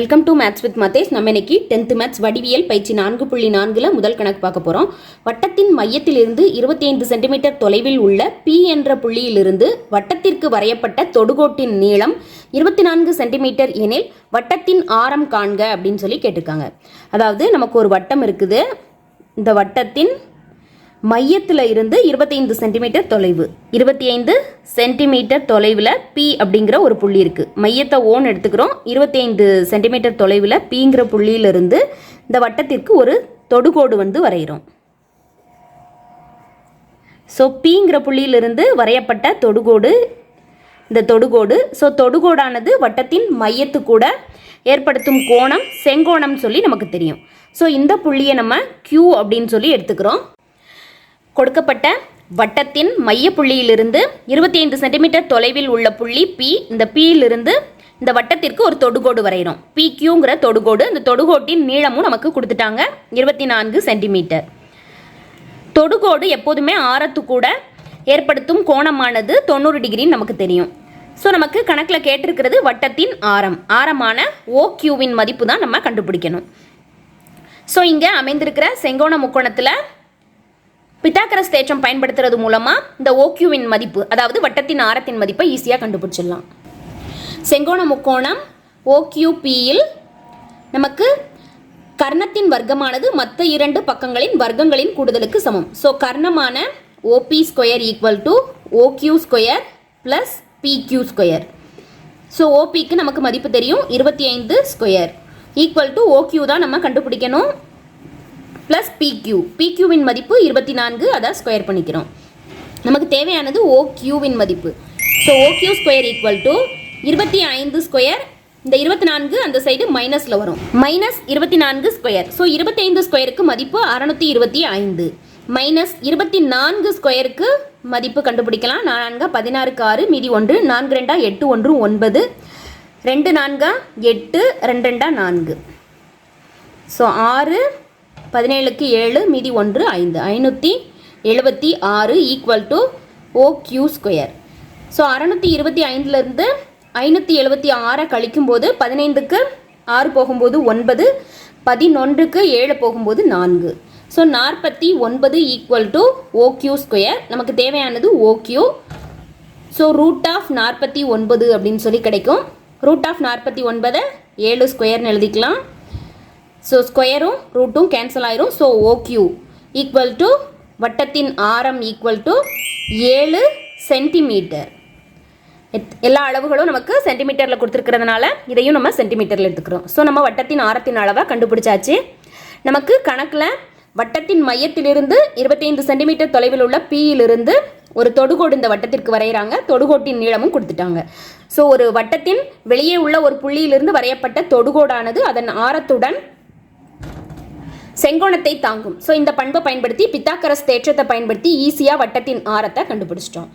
Welcome to maths with Mathesh நம்ம இன்னைக்கு tenth maths வடிவியல் பயிற்சி நான்கு புள்ளி நான்கில் முதல் கணக்கு பார்க்க போகிறோம் வட்டத்தின் மையத்திலிருந்து இருபத்தி ஐந்து சென்டிமீட்டர் தொலைவில் உள்ள பி என்ற புள்ளியிலிருந்து வட்டத்திற்கு வரையப்பட்ட தொடுகோட்டின் நீளம் இருபத்தி நான்கு சென்டிமீட்டர் எனில் வட்டத்தின் ஆரம் காண்க அப்படின்னு சொல்லி கேட்டிருக்காங்க. அதாவது நமக்கு ஒரு வட்டம் இருக்குது. இந்த வட்டத்தின் மையத்தில் இருந்து இருபத்தைந்து சென்டிமீட்டர் தொலைவு. இருபத்தி ஐந்து சென்டிமீட்டர் தொலைவில் பி அப்படிங்கிற ஒரு புள்ளி இருக்குது மையத்தை ஓன் எடுத்துக்கிறோம். இருபத்தி ஐந்து சென்டிமீட்டர் தொலைவில் பிங்கிற புள்ளியிலிருந்து இந்த வட்டத்திற்கு ஒரு தொடுகோடு வந்து வரைகிறோம். ஸோ பிங்கிற புள்ளியிலிருந்து வரையப்பட்ட தொடுகோடு இந்த தொடுகோடு ஸோ தொடுகோடானது வட்டத்தின் மையத்து கூட ஏற்படுத்தும் கோணம் செங்கோணம் சொல்லி நமக்கு தெரியும். ஸோ இந்த புள்ளியை நம்ம கியூ அப்படின்னு சொல்லி எடுத்துக்கிறோம். கொடுக்கப்பட்ட வட்டத்தின் மைய புள்ளியிலிருந்து இருபத்தி ஐந்து சென்டிமீட்டர் தொலைவில் உள்ள புள்ளி பி இந்த பியிலிருந்து இந்த வட்டத்திற்கு ஒரு தொடுகோடு வரைகிறோம் பிக்யூங்கிற தொடுகோடு இந்த தொடுகோட்டின் நீளமும் நமக்கு கொடுத்துட்டாங்க. இருபத்தி நான்கு சென்டிமீட்டர். தொடுகோடு எப்போதுமே ஆரத்து கூட ஏற்படுத்தும் கோணமானது தொண்ணூறு டிகிரின்னு நமக்கு தெரியும். ஸோ நமக்கு கணக்கில் கேட்டிருக்கிறது வட்டத்தின் ஆரம். ஆரமான ஓ மதிப்பு தான் நம்ம கண்டுபிடிக்கணும். ஸோ இங்கே அமைந்திருக்கிற செங்கோண முக்கோணத்தில் பித்தாக்கரஸ் தேற்றம் பயன்படுத்துறது மூலமாக இந்த ஓக்யூவின் மதிப்பு அதாவது வட்டத்தின் ஆரத்தின் மதிப்பை ஈஸியாக கண்டுபிடிச்சிடலாம். செங்கோண முக்கோணம் ஓக்யூபியில் நமக்கு கர்ணத்தின் வர்க்கமானது மற்ற இரண்டு பக்கங்களின் வர்க்கங்களின் கூடுதலுக்கு சமம். So கர்ணமான OB square equal to OQ square plus PQ square. So ஓபிக்கு நமக்கு மதிப்பு தெரியும் இருபத்தி ஐந்து ஸ்கொயர். ஈக்குவல் டு ஓக்யூ தான் நம்ம கண்டுபிடிக்கணும். பிக்யூ பிக்யூவின் மதிப்பு இருபத்தி நான்கு அதை ஸ்கொயர் பண்ணிக்கிறோம். நமக்கு தேவையானது ஓ மதிப்பு. So OQ square equal to இருபத்தி ஐந்து ஸ்கொயர் இந்த இருபத்தி நான்கு அந்த சைடு மைனஸில் வரும். மைனஸ் இருபத்தி நான்கு ஸ்கொயர் ஸோ இருபத்தைந்து ஸ்கொயருக்கு மதிப்பு அறநூற்றி இருபத்தி ஐந்து மைனஸ் இருபத்தி நான்கு ஸ்கொயருக்கு மதிப்பு கண்டுபிடிக்கலாம். நான்கா பதினாறுக்கு ஆறு மீதி ஒன்று நான்கு ரெண்டா எட்டு ஒன்று ஒன்பது. ரெண்டு நான்கா எட்டு ரெண்டு ரெண்டா நான்கு. ஸோ ஆறு பதினேழுக்கு ஏழு மீதி ஒன்று ஐந்து. ஐநூற்றி எழுபத்தி ஆறு equal to O Q square so அறநூற்றி இருபத்தி ஐந்துலேருந்து ஐநூற்றி எழுபத்தி ஆறை கழிக்கும்போது பதினைந்துக்கு ஆறு போகும்போது ஒன்பது பதினொன்றுக்கு ஏழு போகும்போது நான்கு. ஸோ நாற்பத்தி ஒன்பது ஈக்குவல் டு ஓக்யூ ஸ்கொயர் நமக்கு தேவையானது ஓக்யூ ஸோ ரூட் ஆஃப் நாற்பத்தி ஒன்பது அப்படின்னு சொல்லி கிடைக்கும். ரூட் ஆஃப் நாற்பத்தி ஒன்பதை ஏழு ஸ்கொயர்னு எழுதிக்கலாம். ஸோ ஸ்கொயரும் ரூட்டும் கேன்சல் ஆயிரும். ஸோ ஓக்யூ ஈக்குவல் டு வட்டத்தின் ஆரம் ஈக்குவல் டு ஏழு சென்டிமீட்டர் எல்லா அளவுகளும் நமக்கு சென்டிமீட்டரில் கொடுத்துருக்கிறதுனால இதையும் நம்ம சென்டிமீட்டரில் எடுத்துக்கிறோம். ஸோ நம்ம வட்டத்தின் ஆரத்தின் அளவை கண்டுபிடிச்சாச்சு. நமக்கு கணக்கில் வட்டத்தின் மையத்திலிருந்து இருபத்தைந்து சென்டிமீட்டர் தொலைவில் உள்ள பியிலிருந்து ஒரு தொடுகோடு இந்த வட்டத்திற்கு வரைகிறாங்க தொடுகோட்டின் நீளமும் கொடுத்துட்டாங்க. ஸோ ஒரு வட்டத்தின் வெளியே உள்ள ஒரு புள்ளியிலிருந்து வரையப்பட்ட தொடுகோடானது அதன் ஆரத்துடன் செங்கோணத்தை தாங்கும். ஸோ இந்த பண்பை பயன்படுத்தி பித்தாக்கரஸ் தேற்றத்தை பயன்படுத்தி ஈஸியாக வட்டத்தின் ஆரத்தை கண்டுபிடிச்சிட்டோம்.